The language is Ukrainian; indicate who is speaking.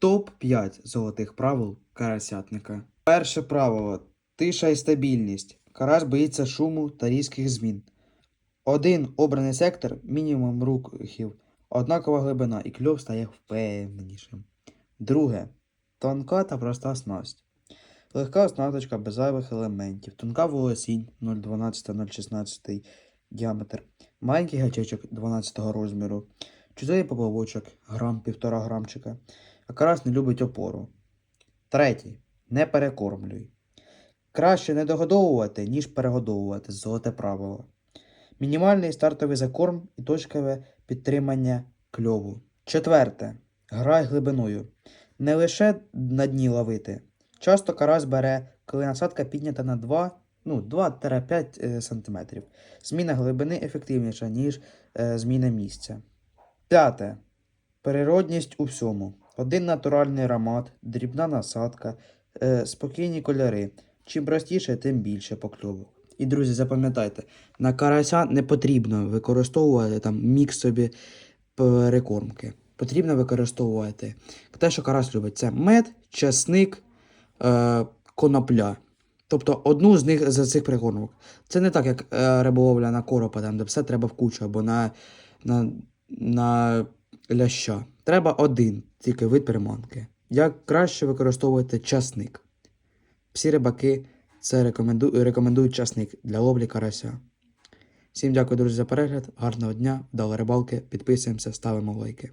Speaker 1: Топ-5 золотих правил карасятника. Перше правило тиша і стабільність. Карась боїться шуму та різких змін. Один обраний сектор, мінімум рухів, однакова глибина і кльов стає впевненішим. Друге. Тонка та проста снасть. Легка оснасточка без зайвих елементів. Тонка волосінь 0,12-0,16 діаметр. Маленький гачечок 12 розміру. Чудовий поплавочок, грам, півтора грамчика. А карась не любить опору. Третій. Не перекормлюй. Краще не догодовувати, ніж перегодовувати. Золоте правило. Мінімальний стартовий закорм і точкове підтримання кльову. Четверте. Грай глибиною. Не лише на дні ловити. Часто карась бере, коли насадка піднята на 2, ну, 2-5 см. Зміна глибини ефективніша, ніж е, зміна місця. П'яте. Природність у всьому. Один натуральний аромат, дрібна насадка, е, спокійні кольори. Чим простіше, тим більше покльовок. І, друзі, запам'ятайте, на карася не потрібно використовувати там мікс собі перекормки. Потрібно використовувати те, що карась любить. Це мед, часник, е, конопля. Тобто одну з них з цих прикормок. Це не так, як е, риболовля на коропа, там, де все треба в кучу, або на, на, на ляща. Треба один тільки вид приманки. Як краще використовувати часник. Всі рибаки це рекоменду... рекомендують часник для ловлі карася. Всім дякую, друзі, за перегляд. Гарного дня, вдалої рибалки. Підписуємося, ставимо лайки.